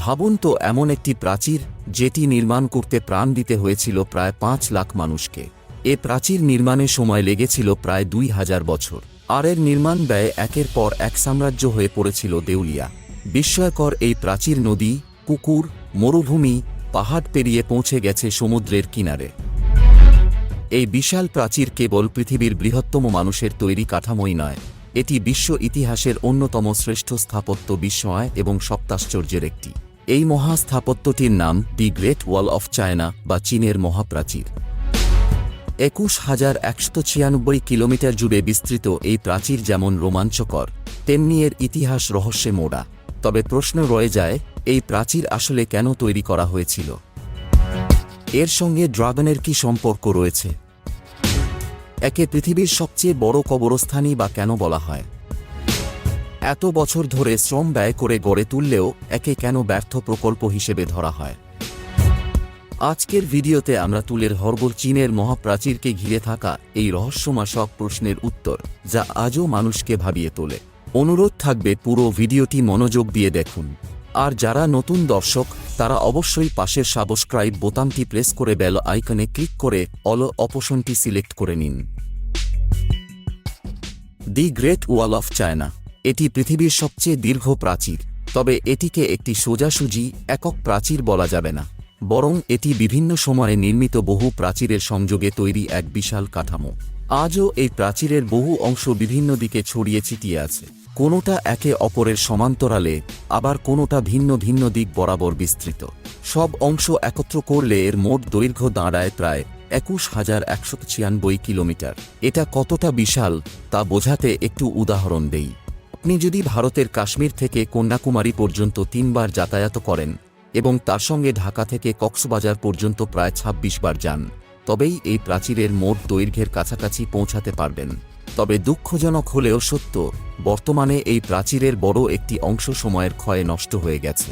ভাবুন তো এমন একটি প্রাচীর, যেটি নির্মাণ করতে প্রাণ দিতে হয়েছিল প্রায় পাঁচ লাখ মানুষকে। এ প্রাচীর নির্মাণে সময় লেগেছিল প্রায় দুই হাজার বছর। আর এর নির্মাণ ব্যয় একের পর এক সাম্রাজ্য হয়ে পড়েছিল দেউলিয়া। বিস্ময়কর এই প্রাচীর নদী, পুকুর, মরুভূমি, পাহাড় পেরিয়ে পৌঁছে গেছে সমুদ্রের কিনারে। এই বিশাল প্রাচীর কেবল পৃথিবীর বৃহত্তম মানুষের তৈরি কাঠামোই নয় এটি বিশ্ব ইতিহাসের অন্যতম শ্রেষ্ঠ স্থাপত্য বিস্ময় এবং সপ্তাশ্চর্যের একটি। এই মহা স্থাপত্যটির নাম the Great Wall of China বা চীনের মহাপ্রাচীর। একুশ হাজার একশো ছিয়ানব্বই কিলোমিটার জুড়ে বিস্তৃত এই প্রাচীর যেমন রোমাঞ্চকর, তেমনি এর ইতিহাস রহস্যে মোড়া। তবে প্রশ্ন রয়ে যায়, এই প্রাচীর আসলে কেন তৈরি করা হয়েছিল? এর সঙ্গে ড্রাগনের কি সম্পর্ক রয়েছে? একে পৃথিবীর সবচেয়ে বড় কবরস্থানই বা কেন বলা হয়? এত বছর ধরে শ্রম ব্যয় করে গড়ে তুললেও একে কেন ব্যর্থ প্রকল্প হিসেবে ধরা হয়? আজকের ভিডিওতে আমরা তুলের হরবল চীনের মহাপ্রাচীরকে ঘিরে থাকা এই রহস্যময় সব প্রশ্নের উত্তর, যা আজও মানুষকে ভাবিয়ে তোলে। অনুরোধ থাকবে পুরো ভিডিওটি মনোযোগ দিয়ে দেখুন। আর যারা নতুন দর্শক, তারা অবশ্যই পাশের সাবস্ক্রাইব বোতামটি প্রেস করে বেল আইকনে ক্লিক করে অল অপশনটি সিলেক্ট করে নিন। The Great Wall of China. এটি পৃথিবীর সবচেয়ে দীর্ঘ প্রাচীর, তবে এটিকে একটি সোজাসুজি একক প্রাচীর বলা যাবে না, বরং এটি বিভিন্ন সময়ে নির্মিত বহু প্রাচীরের সংযোগে তৈরি এক বিশাল কাঠামো। আজও এই প্রাচীরের বহু অংশ বিভিন্ন দিকে ছড়িয়ে ছিটিয়ে আছে। কোনোটা একে অপরের সমান্তরালে, আবার কোনোটা ভিন্ন ভিন্ন দিক বরাবর বিস্তৃত। সব অংশ একত্র করলে এর মোট দৈর্ঘ্য দাঁড়ায় প্রায় একুশ হাজার একশো ছিয়ানব্বই কিলোমিটার। এটা কতটা বিশাল, তা বোঝাতে একটু উদাহরণ দেই। আপনি যদি ভারতের কাশ্মীর থেকে কন্যাকুমারী পর্যন্ত তিনবার যাতায়াত করেন, এবং তার সঙ্গে ঢাকা থেকে কক্সবাজার পর্যন্ত প্রায় ২৬ বার যান, তবেই এই প্রাচীরের মোট দৈর্ঘ্যের কাছাকাছি পৌঁছাতে পারবেন। তবে দুঃখজনক হলেও সত্য, বর্তমানে এই প্রাচীরের বড় একটি অংশ সময়ের ক্ষয়ে নষ্ট হয়ে গেছে।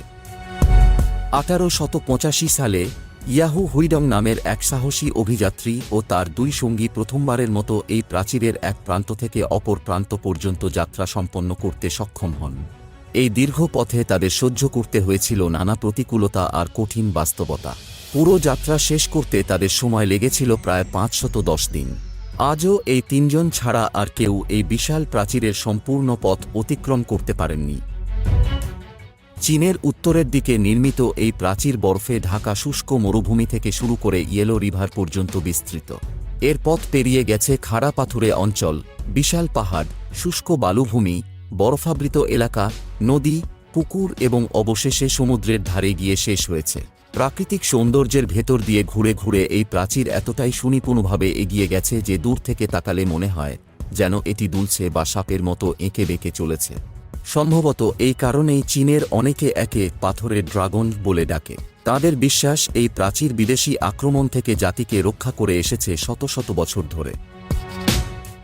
আঠারো শত পঁচাশি সালে ইয়াহু হুইডং নামের এক সাহসী অভিযাত্রী ও তার দুই সঙ্গী প্রথমবারের মতো এই প্রাচীরের এক প্রান্ত থেকে অপর প্রান্ত পর্যন্ত যাত্রা সম্পন্ন করতে সক্ষম হন। এই দীর্ঘ পথে তাদের সহ্য করতে হয়েছিল নানা প্রতিকূলতা আর কঠিন বাস্তবতা। পুরো যাত্রা শেষ করতে তাদের সময় লেগেছিল প্রায় পাঁচশত দশ দিন। আজও এই তিনজন ছাড়া আর কেউ এই বিশাল প্রাচীরের সম্পূর্ণ পথ অতিক্রম করতে পারেননি। চীনের উত্তরের দিকে নির্মিত এই প্রাচীর বরফে ঢাকা শুষ্ক মরুভূমি থেকে শুরু করে ইয়েলো রিভার পর্যন্ত বিস্তৃত। এর পথ পেরিয়ে গেছে খাড়া পাথুরে অঞ্চল, বিশাল পাহাড়, শুষ্ক বালুভূমি, বরফাবৃত এলাকা, নদী, পুকুর এবং অবশেষে সমুদ্রের ধারে গিয়ে শেষ হয়েছে। প্রাকৃতিক সৌন্দর্যের ভেতর দিয়ে ঘুরে ঘুরে এই প্রাচীর এতটাই সুনিপুণভাবে এগিয়ে গেছে যে দূর থেকে তাকালে মনে হয় যেন এটি দুলছে বা সাপের মতো এঁকে বেঁকে চলেছে। সম্ভবত এই কারণেই চীনের অনেকে একে পাথরের ড্রাগন বলে ডাকে। তাদের বিশ্বাস, এই প্রাচীর বিদেশি আক্রমণ থেকে জাতিকে রক্ষা করে এসেছে শত শত বছর ধরে।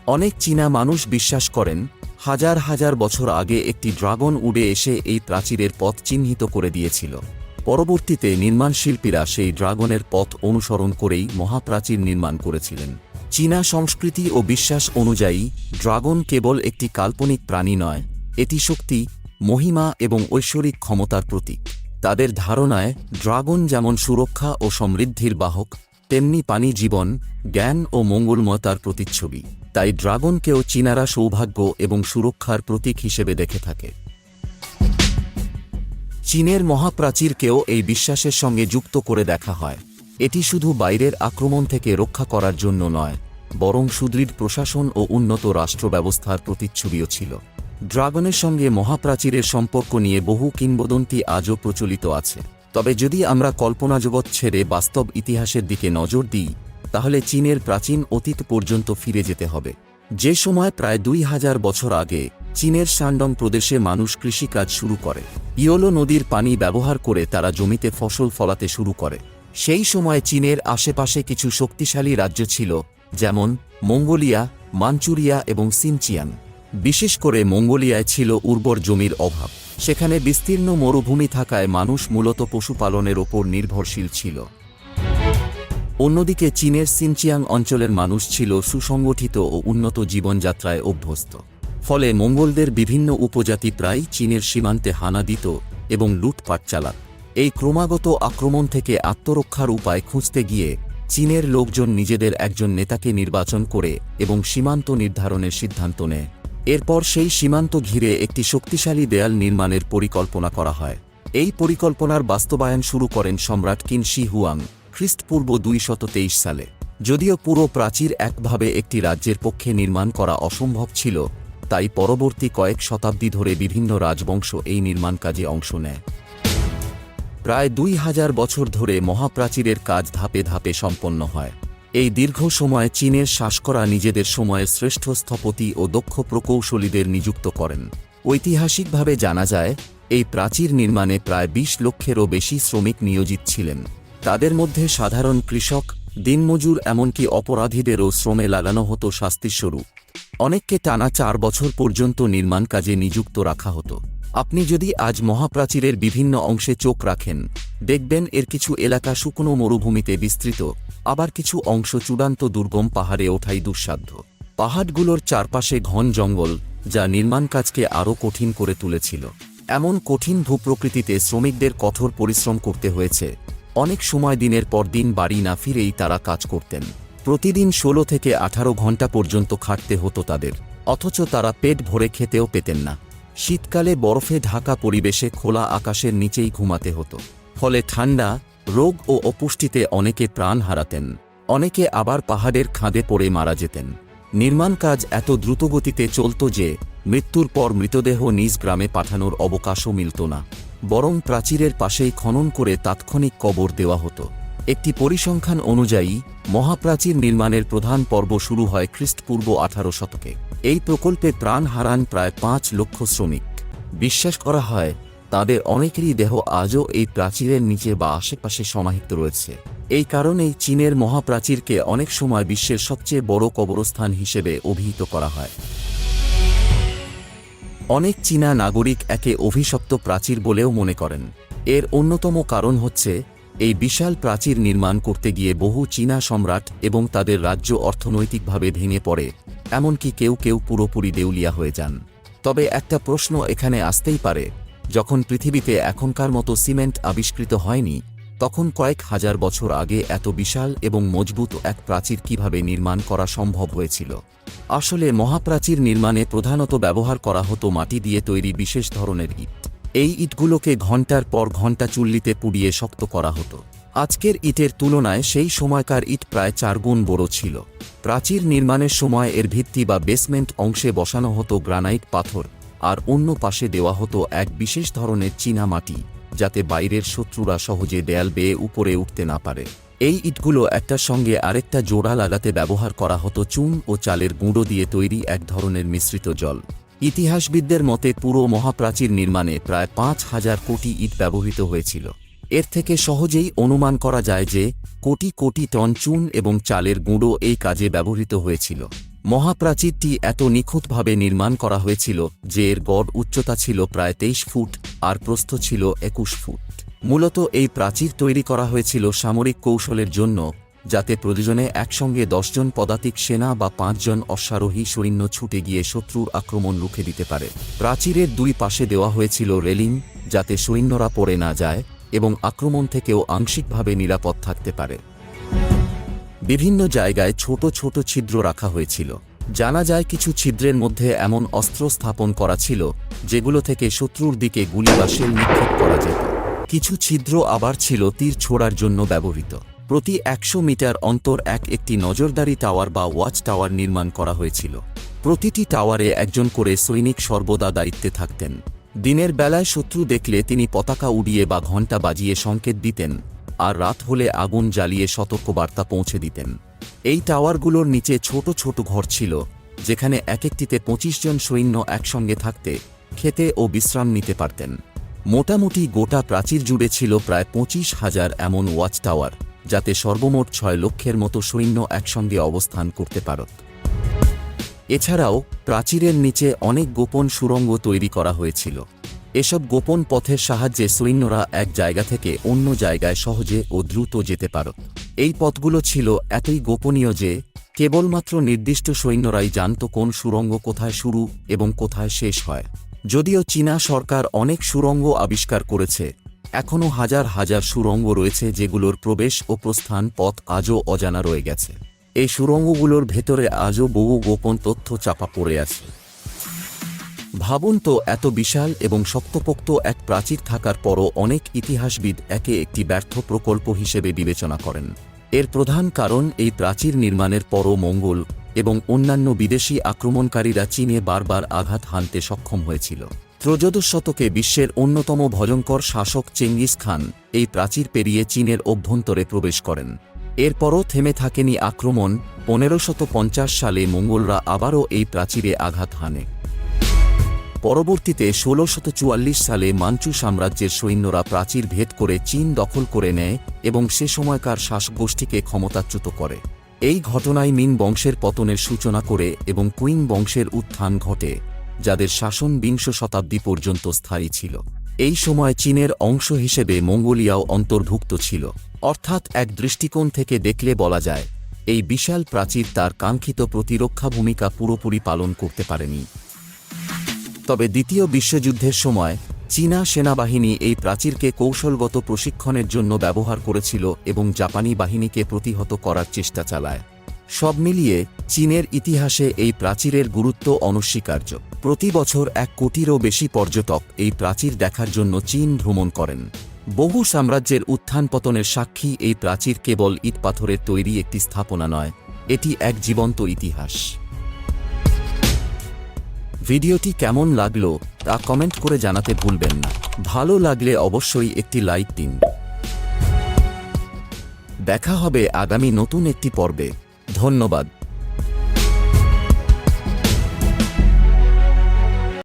অনেক চীনা মানুষ বিশ্বাস করেন, হাজার হাজার বছর আগে একটি ড্রাগন উড়ে এসে এই প্রাচীরের পথ চিহ্নিত করে দিয়েছিল। পরবর্তীতে নির্মাণ শিল্পীরা সেই ড্রাগনের পথ অনুসরণ করেই মহাপ্রাচীর নির্মাণ করেছিলেন। চীনা সংস্কৃতি ও বিশ্বাস অনুযায়ী, ড্রাগন কেবল একটি কাল্পনিক প্রাণী নয়, এটি শক্তি, মহিমা এবং ঐশ্বরিক ক্ষমতার প্রতীক। তাদের ধারণায়, ড্রাগন যেমন সুরক্ষা ও সমৃদ্ধির বাহক, তেমনি পানি জীবন, জ্ঞান ও মঙ্গলময়তার প্রতিচ্ছবি। তাই ড্রাগনকেও চীনারা সৌভাগ্য এবং সুরক্ষার প্রতীক হিসেবে দেখে থাকে। চীনের মহাপ্রাচীরকেও এই বিশ্বাসের সঙ্গে যুক্ত করে দেখা হয়। এটি শুধু বাইরের আক্রমণ থেকে রক্ষা করার জন্য নয়, বরং সুদৃঢ় প্রশাসন ও উন্নত রাষ্ট্র ব্যবস্থার প্রতিচ্ছবিও ছিল। ড্রাগনের সঙ্গে মহাপ্রাচীরের সম্পর্ক নিয়ে বহু কিংবদন্তি আজও প্রচলিত আছে। তবে যদি আমরা কল্পনা জগৎ ছেড়ে বাস্তব ইতিহাসের দিকে নজর দিই, তাহলে চীনের প্রাচীন অতীত পর্যন্ত ফিরে যেতে হবে। যে সময় প্রায় দুই হাজার বছর আগে চীনের শানডং প্রদেশে মানুষ কৃষিকাজ শুরু করে। ইয়োলো নদীর পানি ব্যবহার করে তারা জমিতে ফসল ফলাতে শুরু করে। সেই সময় চীনের আশেপাশে কিছু শক্তিশালী রাজ্য ছিল, যেমন মঙ্গোলিয়া, মাঞ্চুরিয়া এবং সিনচিয়ান বিশেষ করে মঙ্গোলিয়ায় ছিল উর্বর জমির অভাব। সেখানে বিস্তীর্ণ মরুভূমি থাকায় মানুষ মূলত পশুপালনের ওপর নির্ভরশীল ছিল। অন্যদিকে চীনের সিনচিয়াং অঞ্চলের মানুষ ছিল সুসংগঠিত ও উন্নত জীবনযাত্রায় অভ্যস্ত। ফলে মঙ্গলদের বিভিন্ন উপজাতি প্রায় চীনের সীমান্তে হানা দিত এবং লুটপাট চালাত। এই ক্রমাগত আক্রমণ থেকে আত্মরক্ষার উপায় খুঁজতে গিয়ে চীনের লোকজন নিজেদের একজন নেতাকে নির্বাচন করে এবং সীমান্ত নির্ধারণের সিদ্ধান্ত নেয়। এরপর সেই সীমান্ত ঘিরে একটি শক্তিশালী দেয়াল নির্মাণের পরিকল্পনা করা হয়। এই পরিকল্পনার বাস্তবায়ন শুরু করেন সম্রাট কিন শি হুয়াং, খ্রিস্টপূর্ব দুইশত সালে। যদিও পুরো প্রাচীর একভাবে একটি রাজ্যের পক্ষে নির্মাণ করা অসম্ভব ছিল তাই পরবর্তী কয়েক শতাব্দী ধরে বিভিন্ন রাজবংশ এই নির্মাণ কাজে অংশ নেয়। প্রায় দুই হাজার বছর ধরে মহাপ্রাচীরের কাজ ধাপে ধাপে সম্পন্ন হয়। এই দীর্ঘ সময় চীনের শাসকরা নিজেদের সময়ের শ্রেষ্ঠ স্থপতি ও দক্ষ প্রকৌশলীদের নিযুক্ত করেন। ঐতিহাসিকভাবে জানা যায়, এই প্রাচীর নির্মাণে প্রায় বিশ লক্ষেরও বেশি শ্রমিক নিয়োজিত ছিলেন। তাদের মধ্যে সাধারণ কৃষক দিনমজুর এমনকি অপরাধীদেরও শ্রমে লাগানো হতো শাস্তিস্বরূপ অনেককে টানা চার বছর পর্যন্ত নির্মাণ কাজে নিযুক্ত রাখা হতো। আপনি যদি আজ মহাপ্রাচীরের বিভিন্ন অংশে চোখ রাখেন, দেখবেন এর কিছু এলাকা শুকনো মরুভূমিতে বিস্তৃত, আবার কিছু অংশ চূড়ান্ত দুর্গম পাহাড়ে ওঠাই দুঃসাধ্য। পাহাড়গুলোর চারপাশে ঘন জঙ্গল, যা নির্মাণ কাজকে আরও কঠিন করে তুলেছিল। এমন কঠিন ভূপ্রকৃতিতে শ্রমিকদের কঠোর পরিশ্রম করতে হয়েছে অনেক সময় দিনের পর দিন বাড়ি না ফিরেই তারা কাজ করতেন। প্রতিদিন ষোলো থেকে আঠারো ঘণ্টা পর্যন্ত খাটতে হতো তাদের, অথচ তারা পেট ভরে খেতেও পেতেন না। শীতকালে বরফে ঢাকা পরিবেশে খোলা আকাশের নিচেই ঘুমাতে হতো। ফলে ঠান্ডা, রোগ ও অপুষ্টিতে অনেকে প্রাণ হারাতেন, অনেকে আবার পাহাড়ের খাঁদে পড়ে মারা যেতেন। নির্মাণ কাজ এত দ্রুতগতিতে চলত যে, মৃত্যুর পর মৃতদেহ নিজ গ্রামে পাঠানোর অবকাশও মিলত না। বরং প্রাচীরের পাশেই খনন করে তাৎক্ষণিক কবর দেওয়া হতো। একটি পরিসংখ্যান অনুযায়ী, মহাপ্রাচীর নির্মাণের প্রধান পর্ব শুরু হয় খ্রিস্টপূর্ব আঠারো শতকে। এই প্রকল্পে প্রাণ হারান প্রায় পাঁচ লক্ষ শ্রমিক। বিশ্বাস করা হয়, তাদের অনেকেরই দেহ আজও এই প্রাচীরের নিচে বা আশেপাশে সমাহিত রয়েছে। এই কারণেই চীনের মহাপ্রাচীরকে অনেক সময় বিশ্বের সবচেয়ে বড় কবরস্থান হিসেবে অভিহিত করা হয়। অনেক চীনা নাগরিক একে অভিশপ্ত প্রাচীর বলেও মনে করেন। এর অন্যতম কারণ হচ্ছে, এই বিশাল প্রাচীর নির্মাণ করতে গিয়ে বহু চীনা সম্রাট এবং তাদের রাজ্য অর্থনৈতিকভাবে ভেঙে পড়ে, এমনকি কেউ কেউ পুরোপুরি দেউলিয়া হয়ে যান। তবে একটা প্রশ্ন এখানে আসতেই পারে, যখন পৃথিবীতে এখনকার মতো সিমেন্ট আবিষ্কৃত হয়নি তখন কয়েক হাজার বছর আগে এত বিশাল এবং মজবুত এক প্রাচীর কীভাবে নির্মাণ করা সম্ভব হয়েছিল? আসলে মহাপ্রাচীর নির্মাণে প্রধানত ব্যবহার করা হতো মাটি দিয়ে তৈরি বিশেষ ধরনের ইট। এই ইটগুলোকে ঘণ্টার পর ঘণ্টা চুল্লিতে পুড়িয়ে শক্ত করা হতো। আজকের ইটের তুলনায় সেই সময়কার ইট প্রায় চারগুণ বড় ছিল। প্রাচীর নির্মাণের সময় এর ভিত্তি বা বেসমেন্ট অংশে বসানো হতো গ্রানাইট পাথর, আর অন্য পাশে দেওয়া হতো এক বিশেষ ধরনের চীনা মাটি। যাতে বাইরের শত্রুরা সহজে দেয়াল বেয়ে উপরে উঠতে না পারে। এই ইটগুলো একটার সঙ্গে আরেকটা জোড়া লাগাতে ব্যবহার করা হতো চুন ও চালের গুঁড়ো দিয়ে তৈরি এক ধরনের মিশ্রিত জল। ইতিহাসবিদদের মতে পুরো মহাপ্রাচীর নির্মাণে প্রায় পাঁচ হাজার কোটি ইট ব্যবহৃত হয়েছিল। এর থেকে সহজেই অনুমান করা যায় যে কোটি কোটি টন চুন এবং চালের গুঁড়ো এই কাজে ব্যবহৃত হয়েছিল। মহাপ্রাচীরটি এত নিখুঁতভাবে নির্মাণ করা হয়েছিল যে এর গড় উচ্চতা ছিল প্রায় তেইশ ফুট আর প্রস্থ ছিল একুশ ফুট। মূলত এই প্রাচীর তৈরি করা হয়েছিল সামরিক কৌশলের জন্য, যাতে প্রয়োজনে একসঙ্গে দশজন পদাতিক সেনা বা পাঁচজন অশ্বারোহী সৈন্য ছুটে গিয়ে শত্রুর আক্রমণ রুখে দিতে পারে। প্রাচীরের দুই পাশে দেওয়া হয়েছিল রেলিং, যাতে সৈন্যরা পড়ে না যায় এবং আক্রমণ থেকেও আংশিকভাবে নিরাপদ থাকতে পারে। বিভিন্ন জায়গায় ছোট ছোট ছিদ্র রাখা হয়েছিল। জানা যায় কিছু ছিদ্রের মধ্যে এমন অস্ত্র স্থাপন করা ছিল, যেগুলো থেকে শত্রুর দিকে গুলি বা শেল নিক্ষেপ করা যেত। কিছু ছিদ্র আবার ছিল তীর ছোড়ার জন্য ব্যবহৃত। প্রতি একশো মিটার অন্তর এক একটি নজরদারি টাওয়ার বা ওয়াচ টাওয়ার নির্মাণ করা হয়েছিল। প্রতিটি টাওয়ারে একজন করে সৈনিক সর্বদা দায়িত্বে থাকতেন। দিনের বেলায় শত্রু দেখলে তিনি পতাকা উড়িয়ে বা ঘণ্টা বাজিয়ে সংকেত দিতেন। আর রাত হলে আগুন জ্বালিয়ে সতর্কবার্তা পৌঁছে দিতেন। এই টাওয়ারগুলোর নিচে ছোট ছোট ঘর ছিল, যেখানে এক একটিতে পঁচিশ জন সৈন্য একসঙ্গে থাকতে, খেতে ও বিশ্রাম নিতে পারতেন। মোটামুটি গোটা প্রাচীর জুড়ে ছিল প্রায় পঁচিশ হাজার এমন ওয়াচ টাওয়ার, যাতে সর্বমোট ছয় লক্ষের মতো সৈন্য একসঙ্গে অবস্থান করতে পারত। এছাড়াও প্রাচীরের নিচে অনেক গোপন সুড়ঙ্গ তৈরি করা হয়েছিল। এসব গোপন পথের সাহায্যে সৈন্যরা এক জায়গা থেকে অন্য জায়গায় সহজে ও দ্রুত যেতে পারত। এই পথগুলো ছিল এতই গোপনীয় যে, কেবলমাত্র নির্দিষ্ট সৈন্যরাই জানত কোন সুরঙ্গ কোথায় শুরু এবং কোথায় শেষ হয়। যদিও চীনা সরকার অনেক সুরঙ্গ আবিষ্কার করেছে, এখনও হাজার হাজার সুরঙ্গ রয়েছে যেগুলোর প্রবেশ ও প্রস্থান পথ আজও অজানা রয়ে গেছে। এই সুরঙ্গগুলোর ভেতরে আজও বহু গোপন তথ্য চাপা পড়ে আছে। ভাবুন তো, এত বিশাল এবং শক্তপোক্ত এক প্রাচীর থাকার পরও অনেক ইতিহাসবিদ একে একটি ব্যর্থ প্রকল্প হিসেবে বিবেচনা করেন। এর প্রধান কারণ এই প্রাচীর নির্মাণের পরও মঙ্গল এবং অন্যান্য বিদেশি আক্রমণকারীরা চীনে বারবার আঘাত হানতে সক্ষম হয়েছিল। ত্রয়োদশ শতকে বিশ্বের অন্যতম ভয়ঙ্কর শাসক চেঙ্গিস খান এই প্রাচীর পেরিয়ে চীনের অভ্যন্তরে প্রবেশ করেন। এরপরও থেমে থাকেনি আক্রমণ, পনেরোশত সালে মঙ্গলরা আবারও এই প্রাচীরে আঘাত হানে। পরবর্তীতে ষোলোশত সালে মাঞ্চু সাম্রাজ্যের সৈন্যরা প্রাচীর ভেদ করে চীন দখল করে নেয় এবং সে সময়কার শাসকগোষ্ঠীকে ক্ষমতাচ্যুত করে। এই ঘটনায় মিন বংশের পতনের সূচনা করে এবং কুইং বংশের উত্থান ঘটে, যাদের শাসন বিংশ শতাব্দী পর্যন্ত স্থায়ী ছিল। এই সময় চীনের অংশ হিসেবে মঙ্গোলিয়াও অন্তর্ভুক্ত ছিল। অর্থাৎ এক দৃষ্টিকোণ থেকে দেখলে বলা যায়, এই বিশাল প্রাচীর তার কাঙ্ক্ষিত প্রতিরক্ষা ভূমিকা পুরোপুরি পালন করতে পারেনি। তবে দ্বিতীয় বিশ্বযুদ্ধের সময় চীনা সেনাবাহিনী এই প্রাচীরকে কৌশলগত প্রশিক্ষণের জন্য ব্যবহার করেছিল এবং জাপানি বাহিনীকে প্রতিহত করার চেষ্টা চালায়। সব মিলিয়ে চীনের ইতিহাসে এই প্রাচীরের গুরুত্ব অনস্বীকার্য। প্রতি বছর এক কোটিরও বেশি পর্যটক এই প্রাচীর দেখার জন্য চীন ভ্রমণ করেন। বহু সাম্রাজ্যের উত্থান পতনের সাক্ষী এই প্রাচীর কেবল ইট পাথরের তৈরি একটি স্থাপনা নয়, এটি এক জীবন্ত ইতিহাস। ভিডিওটি কেমন লাগল তা কমেন্ট করে জানাতে ভুলবেন না। ভালো লাগলে অবশ্যই একটি লাইক দিন। দেখা হবে আগামী নতুন একটি পর্বে। ধন্যবাদ।